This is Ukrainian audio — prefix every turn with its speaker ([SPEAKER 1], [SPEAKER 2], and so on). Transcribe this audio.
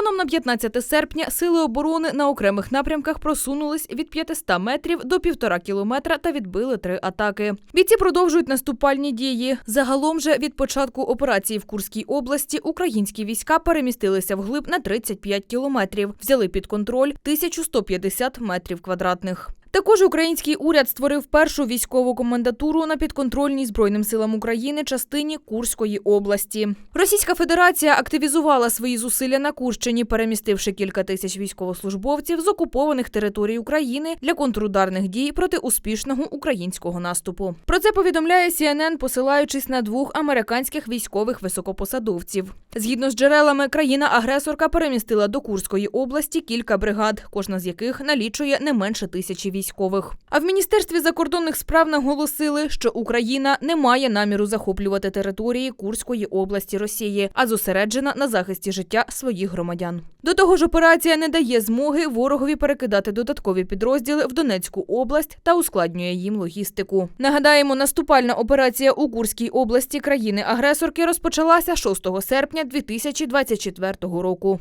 [SPEAKER 1] Станом на 15 серпня сили оборони на окремих напрямках просунулись від 500 метрів до півтора кілометра та відбили три атаки. Бійці продовжують наступальні дії. Загалом же від початку операції в Курській області українські війська перемістилися вглиб на 35 кілометрів, взяли під контроль 1150 метрів квадратних. Також український уряд створив першу військову комендатуру на підконтрольній Збройним силам України частині Курської області. Російська Федерація активізувала свої зусилля на Курщині, перемістивши кілька тисяч військовослужбовців з окупованих територій України для контрударних дій проти успішного українського наступу. Про це повідомляє CNN, посилаючись на двох американських військових високопосадовців. Згідно з джерелами, країна-агресорка перемістила до Курської області кілька бригад, кожна з яких налічує не менше тисячі військових. А в міністерстві закордонних справ наголосили, що Україна не має наміру захоплювати території Курської області Росії, а зосереджена на захисті життя своїх громадян. До того ж, операція не дає змоги ворогові перекидати додаткові підрозділи в Донецьку область та ускладнює їм логістику. Нагадаємо, наступальна операція у Курській області країни-агресорки розпочалася 6 серпня 2024 року.